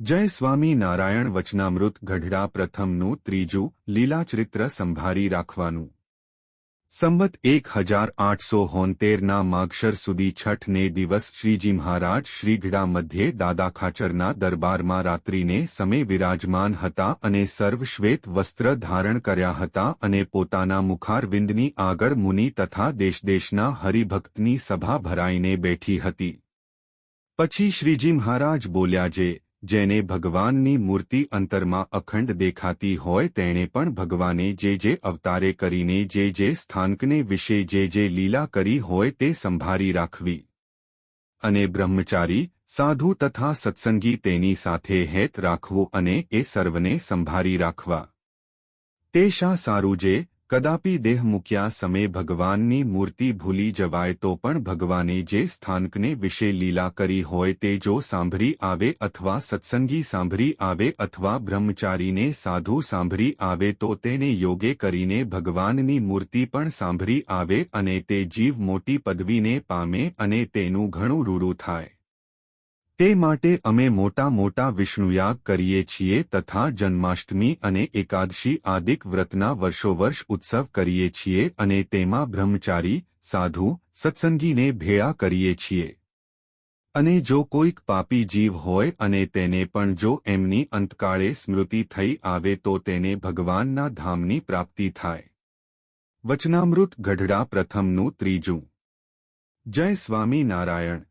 જય સ્વામી નારાયણ વચનામૃત ગઢડા પ્રથમનું ત્રીજું લીલાચરિત્ર સંભારી રાખવાનું. સંવત એક હજાર આઠસો હોંતેરના માગશર સુધી છઠને દિવસ શ્રીજી મહારાજ શ્રીગઢા મધ્યે દાદા ખાચરના દરબારમાં રાત્રિને સમય વિરાજમાન હતા અને સર્વશ્વેત વસ્ત્ર ધારણ કર્યા હતા અને પોતાના મુખારવિંદની આગળ મુનિ તથા દેશદેશના હરિભક્તની સભા ભરાઈને બેઠી હતી. પછી શ્રીજી મહારાજ બોલ્યા, જે જેને ભગવાનની મૂર્તિ અંતરમાં અખંડ દેખાતી હોય તેણે પણ ભગવાને જે જે અવતારે કરીને જે જે સ્થાનકને વિશે જે જે લીલા કરી હોય તે સંભારી રાખવી. અને બ્રહ્મચારી, સાધુ તથા સત્સંગી તેની સાથે હેત રાખવું અને એ સર્વને સંભારી રાખવા. તે શા સારું જે કદાપી દેહ મૂક્યા સમયે ભગવાનની મૂર્તિ ભૂલી જવાય તો પણ ભગવાને જે સ્થાનકને વિશે લીલા કરી હોય તે જો સાંભળી આવે અથવા સત્સંગી સાંભળી આવે અથવા બ્રહ્મચારીને સાધુ સાંભળી આવે તો તેને યોગે કરીને ભગવાનની મૂર્તિ પણ સાંભળી આવે અને તે જીવ મોટી પદવીને પામે અને તેનું ઘણું રૂડું થાય. તે માટે અમે મોટા મોટા વિષ્ણુયાગ કરીએ છીએ તથા જન્માષ્ટમી અને એકાદશી આદિક વ્રતના વર્ષોવર્ષ ઉત્સવ કરીએ છીએ અને તેમાં બ્રહ્મચારી, સાધુ, સત્સંગીને ભેળા કરીએ છીએ. અને જો કોઈક પાપી જીવ હોય અને તેને પણ જો એમની અંતકાળે સ્મૃતિ થઈ આવે તો તેને ભગવાનના ધામની પ્રાપ્તિ થાય. વચનામૃત ગઢડા પ્રથમનું ત્રીજું. જય સ્વામી નારાયણ